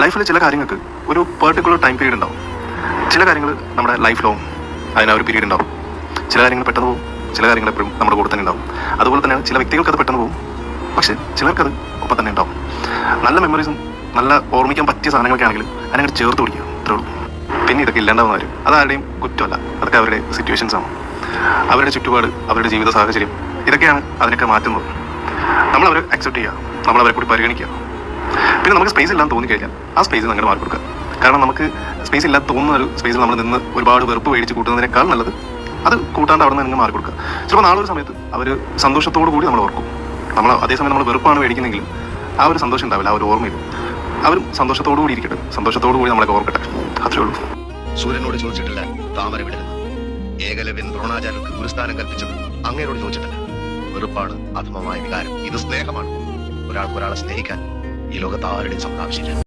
ലൈഫിൽ ചില കാര്യങ്ങൾക്ക് ഒരു പെർട്ടിക്കുലർ ടൈം പീരീഡ് ഉണ്ടാവും. ചില കാര്യങ്ങൾ നമ്മുടെ ലൈഫ് ലോങ് അതിന് ഒരു പീരീഡ് ഉണ്ടാവും. ചില കാര്യങ്ങൾ പെട്ടെന്ന് പോകും ചില കാര്യങ്ങൾ എപ്പോഴും നമ്മുടെ കൂടെ തന്നെ ഉണ്ടാവും. അതുപോലെ തന്നെ ചില വ്യക്തികൾക്ക് അത് പെട്ടെന്ന് പോകും പക്ഷേ ചിലർക്കത് ഒപ്പം തന്നെ ഉണ്ടാവും. നല്ല മെമ്മറീസും നല്ല ഓർമ്മിക്കാൻ പറ്റിയ സാധനങ്ങളൊക്കെ ആണെങ്കിൽ അതിനങ്ങനെ ചേർത്ത് പിടിക്കുക അത്രേ ഉള്ളൂ. പിന്നെ ഇതൊക്കെ ഇല്ലാണ്ടാവുന്ന കാര്യം. അതാരുടെയും കുറ്റമല്ല. അതൊക്കെ അവരുടെ സിറ്റുവേഷൻസ് ആണ്. അവരുടെ ചുറ്റുപാട് അവരുടെ ജീവിത സാഹചര്യം ഇതൊക്കെയാണ് അതിനൊക്കെ മാറ്റുന്നത്. നമ്മൾ അവരെ അക്സെപ്റ്റ് ചെയ്യുക. നമ്മൾ അവരെ കൂടി പരിഗണിക്കുക. പിന്നെ നമുക്ക് സ്പേസ് ഇല്ലാന്ന് തോന്നിക്കഴിഞ്ഞാൽ ആ സ്പേസ് അങ്ങനെ മാറി കൊടുക്കുക. കാരണം നമുക്ക് സ്പേസ് ഇല്ലാത്ത തോന്നുന്ന ഒരു സ്പേസിൽ നമ്മൾ നിന്ന് ഒരുപാട് വെറുപ്പ് മേടിച്ച് കൂട്ടുന്നതിനേക്കാൾ നല്ലത് അത് കൂട്ടാണ്ട് അവിടെ നിന്ന് മാറി കൊടുക്കുക. ചിലപ്പോൾ നാളെ ഒരു സമയത്ത് അവർ സന്തോഷത്തോടു കൂടി നമ്മൾ ഓർക്കും. നമ്മൾ അതേസമയം നമ്മൾ വെറുപ്പാണ് മേടിക്കുന്നെങ്കിലും ആ ഒരു സന്തോഷം ഉണ്ടാവില്ല ആ ഒരു ഓർമ്മയിൽ അവരും സന്തോഷത്തോടു കൂടി ഇരിക്കട്ടെ. സന്തോഷത്തോടു കൂടി നമ്മളെ ഓർക്കട്ടെ. അത്രേ ഉള്ളൂ. സൂര്യനോട് ചോദിച്ചിട്ടില്ല താമര വിടരുത്. ഏകലവ്യൻ ദ്രോണാചാര്യർക്ക് ഗുരുസ്ഥാനം കൽപ്പിച്ചത് അങ്ങേരോട് ചോദിച്ചിട്ടില്ല. വെറുപ്പാണ് അധമമായ വികാരം. ഇത് സ്നേഹമാണ്. ഒരാൾക്ക് ഒരാളെ സ്നേഹിക്കാൻ ഈ ലോകത്ത് ആരുടെയും സമ്മതം ആവശ്യമില്ല